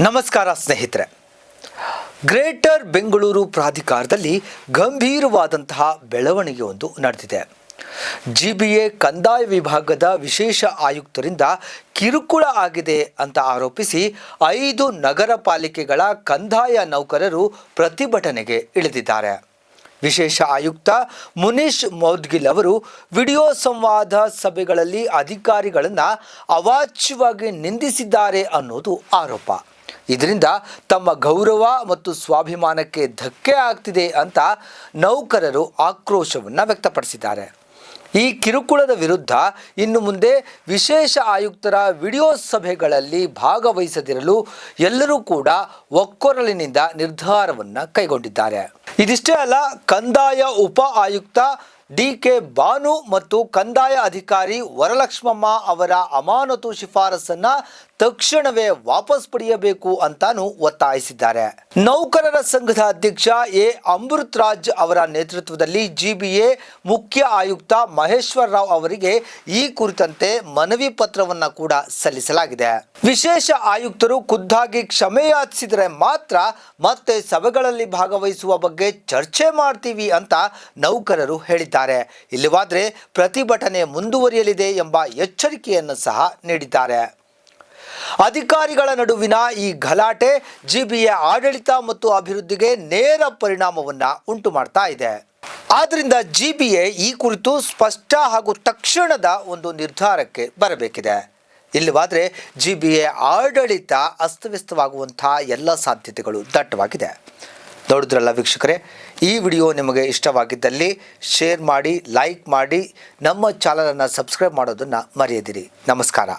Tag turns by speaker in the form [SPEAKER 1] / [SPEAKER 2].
[SPEAKER 1] ನಮಸ್ಕಾರ ಸ್ನೇಹಿತರೆ. ಗ್ರೇಟರ್ ಬೆಂಗಳೂರು ಪ್ರಾಧಿಕಾರದಲ್ಲಿ ಗಂಭೀರವಾದಂತಹ ಬೆಳವಣಿಗೆಯೊಂದು ನಡೆದಿದೆ. ಜಿ ಬಿ ಎ ಕಂದಾಯ ವಿಭಾಗದ ವಿಶೇಷ ಆಯುಕ್ತರಿಂದ ಕಿರುಕುಳ ಆಗಿದೆ ಅಂತ ಆರೋಪಿಸಿ ಐದು ನಗರ ಪಾಲಿಕೆಗಳ ಕಂದಾಯ ನೌಕರರು ಪ್ರತಿಭಟನೆಗೆ ಇಳಿದಿದ್ದಾರೆ. ವಿಶೇಷ ಆಯುಕ್ತ ಮುನೀಶ್ ಮೌದ್ಗಿಲ್ ಅವರು ವಿಡಿಯೋ ಸಂವಾದ ಸಭೆಗಳಲ್ಲಿ ಅಧಿಕಾರಿಗಳನ್ನು ಅವಾಚ್ಯವಾಗಿ ನಿಂದಿಸಿದ್ದಾರೆ ಅನ್ನೋದು ಆರೋಪ. ಇದರಿಂದ ತಮ್ಮ ಗೌರವ ಮತ್ತು ಸ್ವಾಭಿಮಾನಕ್ಕೆ ಧಕ್ಕೆ ಆಗ್ತಿದೆ ಅಂತ ನೌಕರರು ಆಕ್ರೋಶವನ್ನು ವ್ಯಕ್ತಪಡಿಸಿದ್ದಾರೆ. ಈ ಕಿರುಕುಳದ ವಿರುದ್ಧ ಇನ್ನು ಮುಂದೆ ವಿಶೇಷ ಆಯುಕ್ತರ ವಿಡಿಯೋ ಸಭೆಗಳಲ್ಲಿ ಭಾಗವಹಿಸದಿರಲು ಎಲ್ಲರೂ ಕೂಡ ಒಕ್ಕೊರಲಿನಿಂದ ನಿರ್ಧಾರವನ್ನು ಕೈಗೊಂಡಿದ್ದಾರೆ. ಇದಿಷ್ಟೇ ಅಲ್ಲ, ಕಂದಾಯ ಉಪ ಆಯುಕ್ತ ಡಿ ಕೆ ಬಾನು ಮತ್ತು ಕಂದಾಯ ಅಧಿಕಾರಿ ವರಲಕ್ಷ್ಮಮ್ಮ ಅವರ ಅಮಾನತು ಶಿಫಾರಸನ್ನ ತಕ್ಷಣವೇ ವಾಪಸ್ ಪಡೆಯಬೇಕು ಅಂತಾನು ಒತ್ತಾಯಿಸಿದ್ದಾರೆ. ನೌಕರರ ಸಂಘದ ಅಧ್ಯಕ್ಷ ಎ. ಅಮೃತ್ ರಾಜ್ ಅವರ ನೇತೃತ್ವದಲ್ಲಿ ಜಿಬಿಎ ಮುಖ್ಯ ಆಯುಕ್ತ ಮಹೇಶ್ವರ ರಾವ್ ಅವರಿಗೆ ಈ ಕುರಿತಂತೆ ಮನವಿ ಪತ್ರವನ್ನ ಕೂಡ ಸಲ್ಲಿಸಲಾಗಿದೆ. ವಿಶೇಷ ಆಯುಕ್ತರು ಖುದ್ದಾಗಿ ಕ್ಷಮೆಯಾಚಿಸಿದರೆ ಮಾತ್ರ ಮತ್ತೆ ಸಭೆಗಳಲ್ಲಿ ಭಾಗವಹಿಸುವ ಬಗ್ಗೆ ಚರ್ಚೆ ಮಾಡ್ತೀವಿ ಅಂತ ನೌಕರರು ಹೇಳಿದ್ದಾರೆ. ಇಲ್ಲವಾದ್ರೆ ಪ್ರತಿಭಟನೆ ಮುಂದುವರಿಯಲಿದೆ ಎಂಬ ಎಚ್ಚರಿಕೆಯನ್ನು ಸಹ ನೀಡಿದ್ದಾರೆ. ಅಧಿಕಾರಿಗಳ ನಡುವಿನ ಈ ಗಲಾಟೆ ಜಿಬಿಯ ಆಡಳಿತ ಮತ್ತು ಅಭಿವೃದ್ಧಿಗೆ ನೇರ ಪರಿಣಾಮವನ್ನು ಉಂಟು ಮಾಡ್ತಾ ಇದೆ. ಆದ್ರಿಂದ ಜಿಬಿಎ ಈ ಕುರಿತು ಸ್ಪಷ್ಟ ಹಾಗೂ ತಕ್ಷಣದ ಒಂದು ನಿರ್ಧಾರಕ್ಕೆ ಬರಬೇಕಿದೆ. ಇಲ್ಲವಾದರೆ ಜಿ ಬಿ ಎ ಆಡಳಿತ ಅಸ್ತವ್ಯಸ್ತವಾಗುವಂತಹ ಎಲ್ಲ ಸಾಧ್ಯತೆಗಳು ದಟ್ಟವಾಗಿದೆ. ನೋಡಿದ್ರಲ್ಲ ವೀಕ್ಷಕರೇ, ಈ ವಿಡಿಯೋ ನಿಮಗೆ ಇಷ್ಟವಾಗಿದ್ದಲ್ಲಿ ಶೇರ್ ಮಾಡಿ ಲೈಕ್ ಮಾಡಿ, ನಮ್ಮ ಚಾನಲನ್ನು ಸಬ್ಸ್ಕ್ರೈಬ್ ಮಾಡೋದನ್ನು ಮರೆಯದಿರಿ. ನಮಸ್ಕಾರ.